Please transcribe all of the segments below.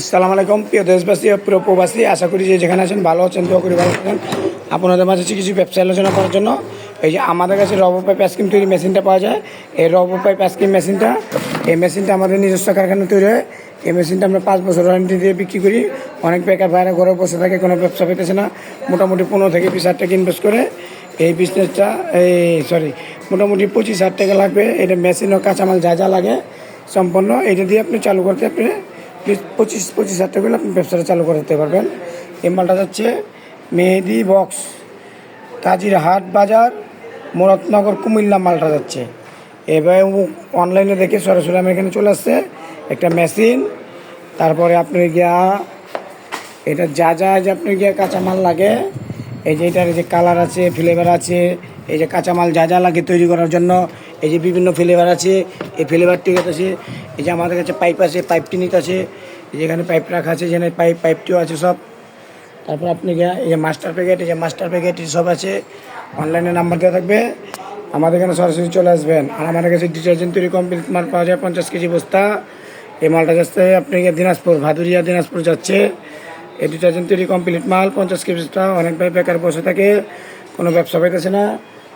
আসসালামু আলাইকুম, প্রিয় দেশবাসী প্রিয় প্রবাসী, আশা করি যে যেখানে আছেন ভালো আছেন, দোয়া করি ভালো আছেন আপনাদের মাঝে কিছু ব্যবসা আলোচনা করার জন্য। এই যে আমাদের কাছে রবো পাইপ আইসক্রিম তৈরি মেশিনটা পাওয়া যায়। এই রবো পাইপ আইসক্রিম মেশিনটা, এই মেশিনটা আমাদের নিজস্ব কারখানা তৈরি হয়। এই মেশিনটা আমরা পাঁচ বছর ওয়ারেন্টি দিয়ে বিক্রি করি। অনেক বেকার বাইরে ঘরে বসে থাকে, কোনো ব্যবসা পেতেছে না। মোটামুটি পনেরো থেকে বিশ হাজার টাকা ইনভেস্ট করে। এই বিজনেসটা এই সরি মোটামুটি পঁচিশ হাজার টাকা লাগবে। এটা মেশিন ও কাঁচামাল যা যা লাগে সম্পন্ন এটা দিয়ে আপনি চালু করতে আপনি পঁচিশ পঁচিশ হাজার টাকা আপনি ব্যবসাটা চালু করে দিতে পারবেন। এই মালটা যাচ্ছে মেহেদি বক্স, তাজির হাট বাজার, মুরাদনগর, কুমিল্লা মালটা যাচ্ছে। এবার অনলাইনে দেখে সরাসরি আমার এখানে চলে আসছে, একটা মেশিন তারপরে আপনি গিয়া, এটা যা যা যে আপনি গিয়ে কাঁচামাল লাগে এই যে এটার যে কালার আছে ফ্লেভার আছে, এই যে কাঁচামাল যা যা লাগে তৈরি করার জন্য, এই যে বিভিন্ন ফ্লেভার আছে, এই ফ্লেভারটি আছে এই যে আমাদের কাছে পাইপ আছে পাইপটি নিতে আছে যেখানে পাইপ রাখা আছে যেখানে পাইপ পাইপটিও আছে সব। তারপর আপনি এই যে মাস্টার প্যাকেট এই যে মাস্টার প্যাকেট সব আছে অনলাইনে নাম্বার দেওয়া থাকবে। আমাদের এখানে সরাসরি চলে আসবেন। আর আমাদের কাছে ডিটারজেন্ট তৈরি কমপ্লিট মাল পাওয়া যায় পঞ্চাশ কেজি বস্তা। এই মালটা যাচ্ছে আপনি দিনাজপুর, ভাদুরিয়া দিনাজপুর যাচ্ছে। এই ডিটারজেন্ট তৈরি কমপ্লিট মাল, পঞ্চাশ কেজিটা অনেক ভাই বেকার বসে থাকে, কোনো ব্যবসা পাইতেছে না।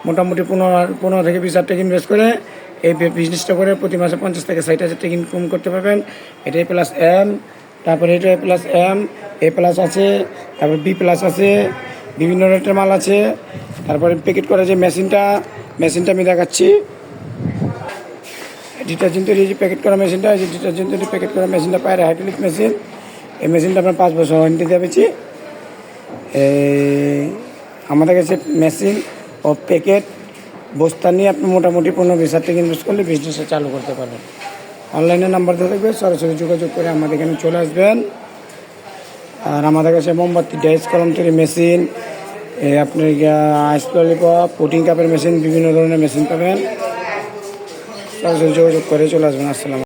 মোটামুটি পনেরো পনেরো থেকে বিশ হাজার ইনভেস্ট করে এই বিজনেসটা করে প্রতি মাসে পঞ্চাশ থেকে ষাট হাজার টাকা ইনকাম করতে পারবেন। এটাই প্লাস এম তারপরে এটা প্লাস এম এ প্লাস আছে, তারপর বি প্লাস আছে, বিভিন্ন রেটের মাল আছে। তারপরে প্যাকেট করা যে মেশিনটা মেশিনটা আমি দেখাচ্ছি। ডিটারজেন্ট তৈরি যে প্যাকেট করা মেশিনটা এই যে ডিটারজেন্ট তৈরি প্যাকেট করা মেশিনটা পায়রা হাইড্রোলিক মেশিন এই মেশিনটা আপনার পাঁচ বছর ওয়ারেন্টি দিয়ে পেয়েছি আমাদের কাছে মেশিন ও প্যাকেট, বস্তা নিয়ে আপনি মোটামুটি পনেরো বিশ হাজার টাকা ইনভেস্ট করলে বিজনেসটা চালু করতে পারবেন। অনলাইনে নাম্বার দিয়ে থাকবে, সরাসরি যোগাযোগ করে আমাদের এখানে চলে আসবেন। আর আমাদের কাছে মোমবাতি ডাইস কলম তৈরি মেশিন এই আপনি আইস ললিপপ পুটিং কাপের মেশিন বিভিন্ন ধরনের মেশিন পাবেন। সরাসরি যোগাযোগ করে চলে আসবেন। আসসালাম